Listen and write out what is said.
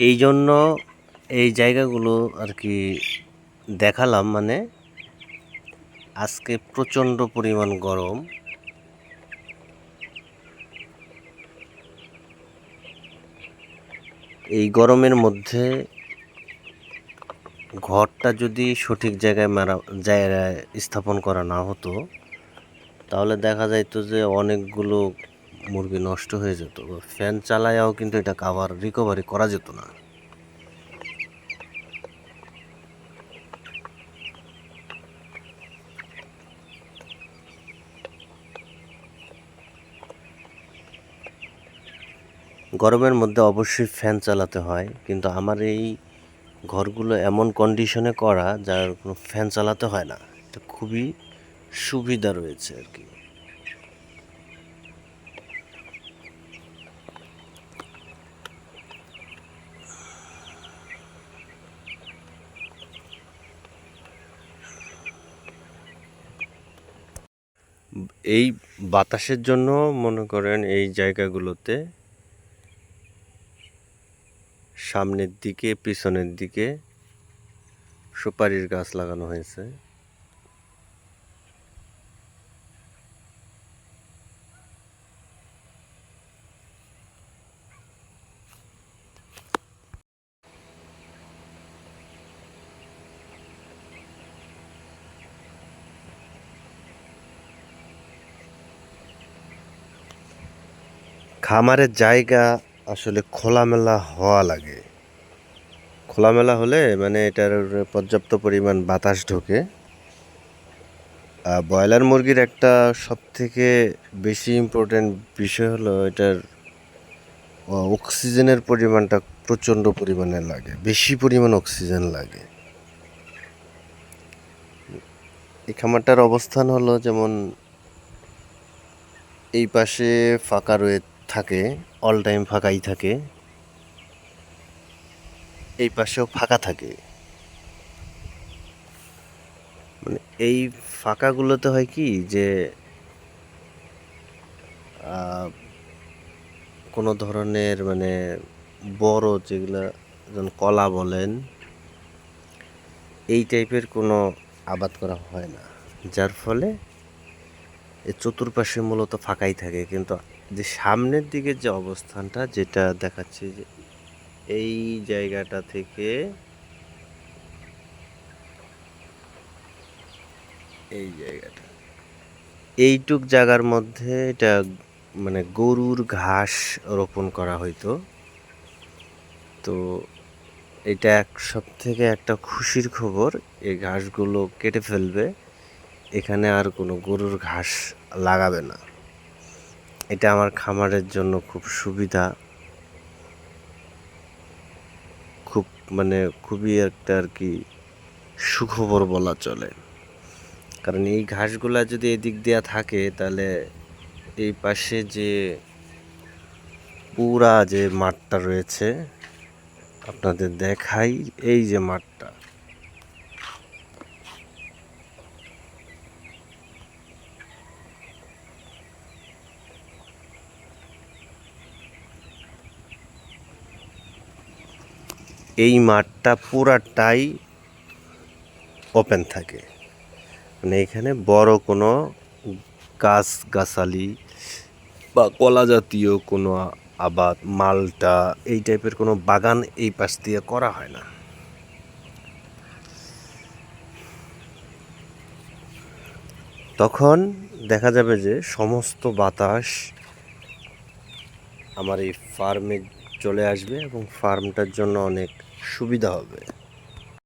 এই জন্য এই জায়গাগুলো আর কি দেখালাম মানে আজকে প্রচণ্ড পরিমাণ গরম। এই গরমের মধ্যে ঘরটা যদি সঠিক জায়গায় মারা, জায়গায় স্থাপন করা না হতো, তাহলে দেখা যাইতো যে অনেকগুলো মুরগি নষ্ট হয়ে যেত। ফ্যান চালায়াও কিন্তু এটা কাভার রিকভারি করা যেত না। গরমের মধ্যে অবশ্যই ফ্যান চালাতে হয়, কিন্তু আমার এই ঘরগুলো এমন কন্ডিশনে করা যার কোনো ফ্যান চালাতে হয় না। এটা খুবই সুবিধা রয়েছে আর কি। এই বাতাসের জন্য মনে করেন এই জায়গাগুলোতে সামনের দিকে, পিছনের দিকে সুপারির গাছ লাগানো হয়েছে। খামারের জায়গা আসলে খোলামেলা হওয়া লাগে। খোলামেলা হলে মানে এটার পর্যাপ্ত পরিমাণ বাতাস ঢোকে। ব্রয়লার মুরগির একটা সব থেকে বেশি ইম্পর্টেন্ট বিষয় হলো এটার অক্সিজেনের পরিমাণটা প্রচণ্ড পরিমাণে লাগে, বেশি পরিমাণ অক্সিজেন লাগে। এই খামারটার অবস্থান হলো যেমন এই পাশে ফাঁকা রয়ে থাকে অল টাইম ফাঁকাই থাকে, এই পাশেও ফাঁকা থাকে। মানে এই ফাঁকাগুলোতে হয় কি যে কোনো ধরনের মানে বড় যেগুলো যেমন কলা বলেন, এই টাইপের কোনো আবাদ করা হয় না। যার ফলে এই চতুর্পাশে মূলত ফাঁকাই থাকে, কিন্তু যে সামনের দিকে যে অবস্থানটা যেটা দেখাচ্ছে যে এই জায়গাটা থেকে এই জায়গাটা। এইটুক জায়গার মধ্যে এটা মানে গরুর ঘাস রোপণ করা হইতো। তো এটা এক সব থেকে একটা খুশির খবর এই ঘাসগুলো কেটে ফেলবে, এখানে আর কোনো গরুর ঘাস লাগাবে না। এটা আমার খামারের জন্য খুব সুবিধা। খুব মানে খুবই একটা আর কি সুখবর বলা চলে। কারণ এই ঘাসগুলা যদি এদিক দেওয়া থাকে, তাহলে এই পাশে যে পুরা যে মাঠটা রয়েছে, আপনাদের দেখাই এই যে মাঠটা। এই মাঠটা পুরাটাই ওপেন থাকে। মানে এখানে বড় কোনো গাছ গাছালি বা কলা জাতীয় কোনো আবাদ, মালটা এই টাইপের কোনো বাগান এই পাশ দিয়ে করা হয় না। তখন দেখা যাবে যে সমস্ত বাতাস আমার এই ফার্মে চলে আসবে এবং ফার্মটার জন্য অনেক সুবিধা হবে।